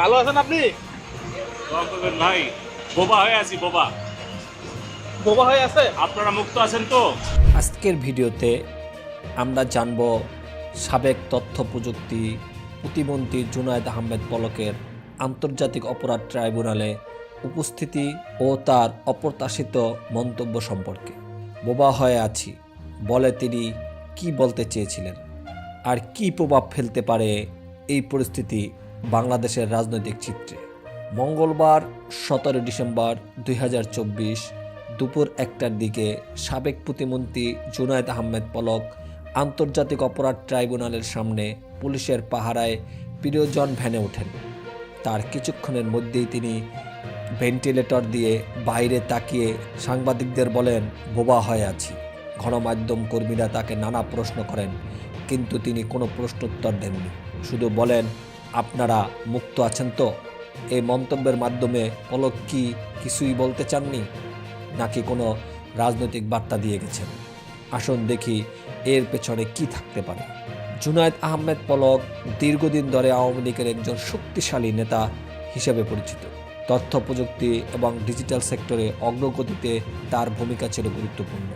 ভালো আছেন আপনি? ভাই। বোবা হয়ে আছি বোবা। বোবা হয়ে আছে? আপনারা মুক্ত আছেন তো? আজকের ভিডিওতে আমরা জানব সাবেক তথ্য প্রযুক্তি প্রতিমন্ত্রী জুনায়দ আহমেদ পলকের আন্তর্জাতিক অপরাধ ট্রাইব্যুনালে উপস্থিতি ও তার অপ্রত্যাশিত মন্তব্য সম্পর্কে। বোবা হয়ে আছি বলে তিনি কি বলতে চেয়েছিলেন? আর কি প্রভাব ফেলতে পারে এই পরিস্থিতি বাংলাদেশের রাজনৈতিক চিত্রে। মঙ্গলবার, সতেরো ডিসেম্বর দুই হাজার চব্বিশ, দুপুর একটার দিকে সাবেক প্রতিমন্ত্রী জুনায়দ আহমেদ পলক আন্তর্জাতিক অপরাধ ট্রাইব্যুনালের সামনে পুলিশের পাহারায় প্রিয়জন ভ্যানে ওঠেন। তার কিছুক্ষণের মধ্যেই তিনি ভেন্টিলেটর দিয়ে বাইরে তাকিয়ে সাংবাদিকদের বলেন, বোবা হয়ে আছি। গণমাধ্যম কর্মীরা তাকে নানা প্রশ্ন করেন, কিন্তু তিনি কোনো প্রশ্নোত্তর দেননি। শুধু বলেন আপনারা মুক্ত আছেন তো? এই মন্তব্যের মাধ্যমে পলক কি কিছুই বলতে চাননি? নাকি কোনো রাজনৈতিক বার্তা দিয়ে গেছেন? আসুন দেখি এর পেছনে কি থাকতে পারে। জুনায়েদ আহমেদ পলক দীর্ঘদিন ধরে আওয়ামী লীগের একজন শক্তিশালী নেতা হিসেবে পরিচিত। তথ্য প্রযুক্তি এবং ডিজিটাল সেক্টরে অগ্রগতিতে তার ভূমিকা ছিল গুরুত্বপূর্ণ।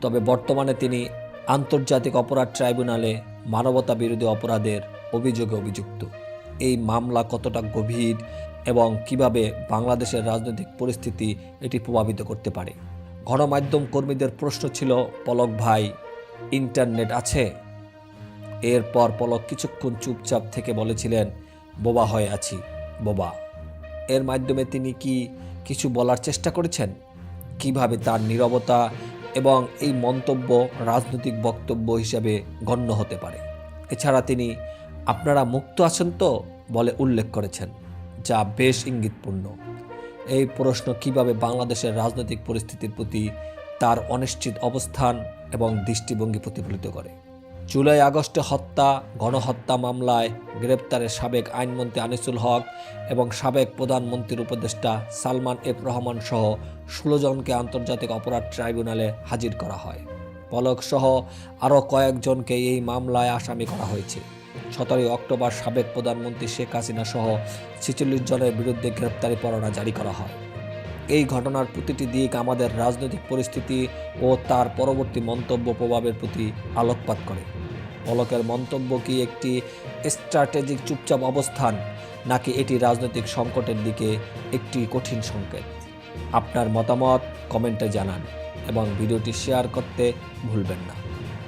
তবে বর্তমানে তিনি আন্তর্জাতিক অপরাধ ট্রাইব্যুনালে মানবতা বিরোধী অপরাধের অভিযোগে অভিযুক্ত। এই মামলা কতটা গভীর এবং কীভাবে বাংলাদেশের রাজনৈতিক পরিস্থিতি এটি প্রভাবিত করতে পারে? গণমাধ্যম কর্মীদের প্রশ্ন ছিল, পলক ভাই, ইন্টারনেট আছে? এরপর পলক কিছুক্ষণ চুপচাপ থেকে বলেছিলেন, বোবা হয়ে আছি, বোবা। এর মাধ্যমে তিনি কি কিছু বলার চেষ্টা করেছেন? কীভাবে তার নীরবতা এবং এই মন্তব্য রাজনৈতিক বক্তব্য হিসাবে গণ্য হতে পারে? এছাড়া তিনি আপনারা মুক্ত আছেন তো বলে উল্লেখ করেছেন, যা বেশ ইঙ্গিতপূর্ণ। এই প্রশ্ন কীভাবে বাংলাদেশের রাজনৈতিক পরিস্থিতির প্রতি তার অনিশ্চিত অবস্থান এবং দৃষ্টিভঙ্গি প্রতিফলিত করে? জুলাই আগস্টে হত্যা, গণহত্যা মামলায় গ্রেপ্তারের সাবেক আইনমন্ত্রী আনিসুল হক এবং সাবেক প্রধানমন্ত্রীর উপদেষ্টা সালমান এফ রহমান সহ ষোলো জনকে আন্তর্জাতিক অপরাধ ট্রাইব্যুনালে হাজির করা হয়। পলক সহ আরও কয়েকজনকে এই মামলায় আসামি করা হয়েছে। সতেরোই অক্টোবর সাবেক প্রধানমন্ত্রী শেখ হাসিনা সহ ছেচল্লিশ জনের বিরুদ্ধে গ্রেপ্তারি পরোয়ানা জারি করা হয়। এই ঘটনার প্রতিটি দিক আমাদের রাজনৈতিক পরিস্থিতি ও তার পরবর্তী মন্তব্য প্রভাবের প্রতি আলোকপাত করে। পলকের মন্তব্য কি একটি স্ট্র্যাটেজিক চুপচাপ অবস্থান, নাকি এটি রাজনৈতিক সংকটের দিকে একটি কঠিন সংকেত? আপনার মতামত কমেন্টে জানান এবং ভিডিওটি শেয়ার করতে ভুলবেন না।